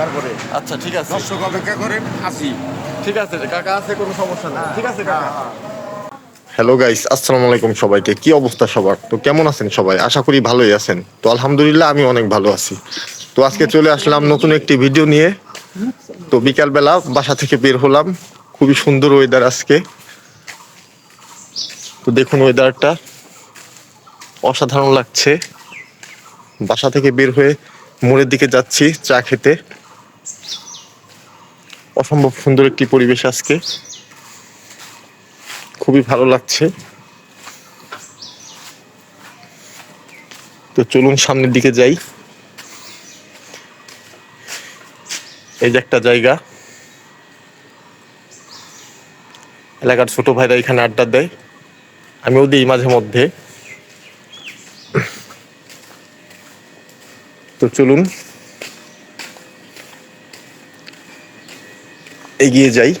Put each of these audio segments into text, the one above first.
তারপরে আচ্ছা ঠিক আছে। দর্শক অপেক্ষা করে আসি। ঠিক আছে কাকা আছে কোনো সমস্যা নেই। ঠিক আছে কাকা। হ্যালো গাইস আসসালামু আলাইকুম সবাইকে। কি অবস্থা সবার? তো কেমন আছেন সবাই? আশা করি ভালোই আছেন। তো আলহামদুলিল্লাহ আমি অনেক ভালো আছি। তো আজকে চলে আসলাম নতুন একটি ভিডিও নিয়ে। তো বিকালবেলা বাসা থেকে বের হলাম। খুবই সুন্দর ওয়েদার আজকে। তো দেখুন ওয়েদারটা অসাধারণ লাগছে। বাসা থেকে বের হয়ে মোড়ের দিকে যাচ্ছি চা খেতে। অসম্ভব সুন্দর একটি পরিবেশ আজকে। খুবই ভালো লাগছে। তো চলুন সামনের দিকে যাই। এই যে একটা জায়গা। এলাকার ছোট ভাইরা এখানে আড্ডা দেয়। আমিও দিই মাঝে মধ্যে। তো চলুন এগিয়ে যাই।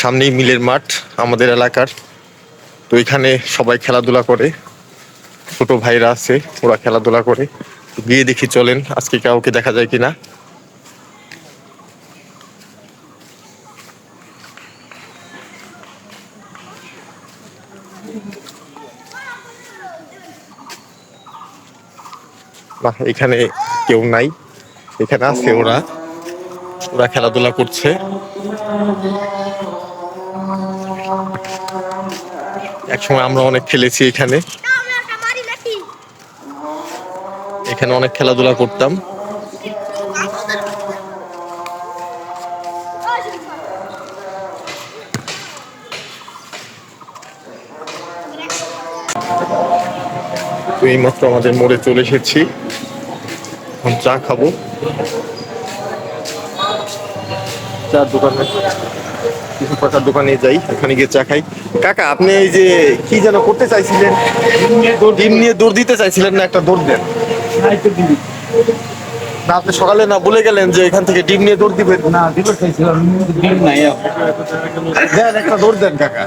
সামনেই মিলের মাঠ আমাদের এলাকার। তো এখানে সবাই খেলাধুলা করে। ছোট ভাইরা আছে, ওরা খেলাধুলা করে। গিয়ে দেখি চলেন, আজকে কাউকে দেখা যায় কিনা। না এখানে কেউ নাই। এখানে আছে ওরা। ওরা খেলাধুলা করছে। একসময় আমরা অনেক খেলেছি এখানে। এখানে অনেক খেলাধুলা করতাম। তো এইমাত্র আমাদের মোড়ে চলে এসেছি। এখন চা খাব। চা দোকানে, কিছু টাকার দোকানে যাই ওখানে গিয়ে চা খাই। কাকা, আপনি এই যে কি যেন করতে চাইছিলেন? ডিম নিয়ে দৌড় দিতে চাইছিলেন না একটা দৌড় দেন? না আপনি সকালে না বলে গেলেন যে এখান থেকে ডিম নিয়ে দৌড় দিবেন? না চাইছিলাম ডিম নাই দেন একটা দৌড় দেন কাকা।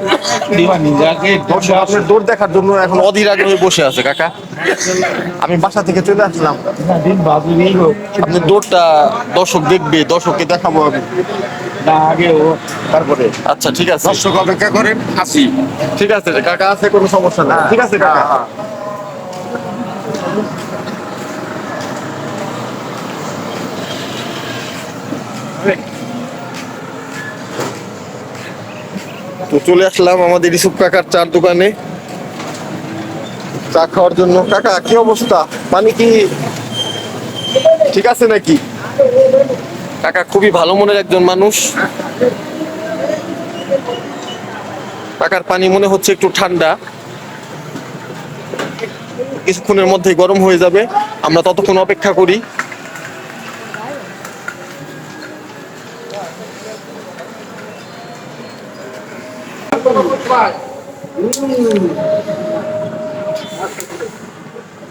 দর্শক আপনার দৌড় দেখার জন্য এখন অধীর আগ্রহে বসে আছে কাকা। আমি বাসা থেকে চলে আসলাম। ডিম বাবু নেই হোক আপনি দৌড়টা দর্শক দেখবে দর্শককে দেখাবো আমি। না আগে ও। তারপরে। আচ্ছা ঠিক আছে। দর্শক অপেক্ষা করে আসি। ঠিক আছে কাকা আছে কোনো সমস্যা না ঠিক আছে কাকা। তো চলে আসলাম আমাদের ইসুফ কাকার চার দোকানে। চা খাওয়ার জন্য। কাকা, কি অবস্থা? পানি কি ঠিক আছে নাকি? কাকা, খুবই ভালো মনের একজন মানুষ। কাকার পানি মনে হচ্ছে একটু ঠান্ডা। কিছুক্ষণের মধ্যে গরম হয়ে যাবে। আমরা ততক্ষণ অপেক্ষা করি।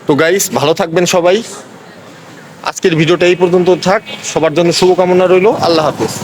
তো গাইস ভালো থাকবেন সবাই। আজকের ভিডিওটা এই পর্যন্ত থাক। সবার জন্য শুভকামনা রইল। আল্লাহ হাফেজ।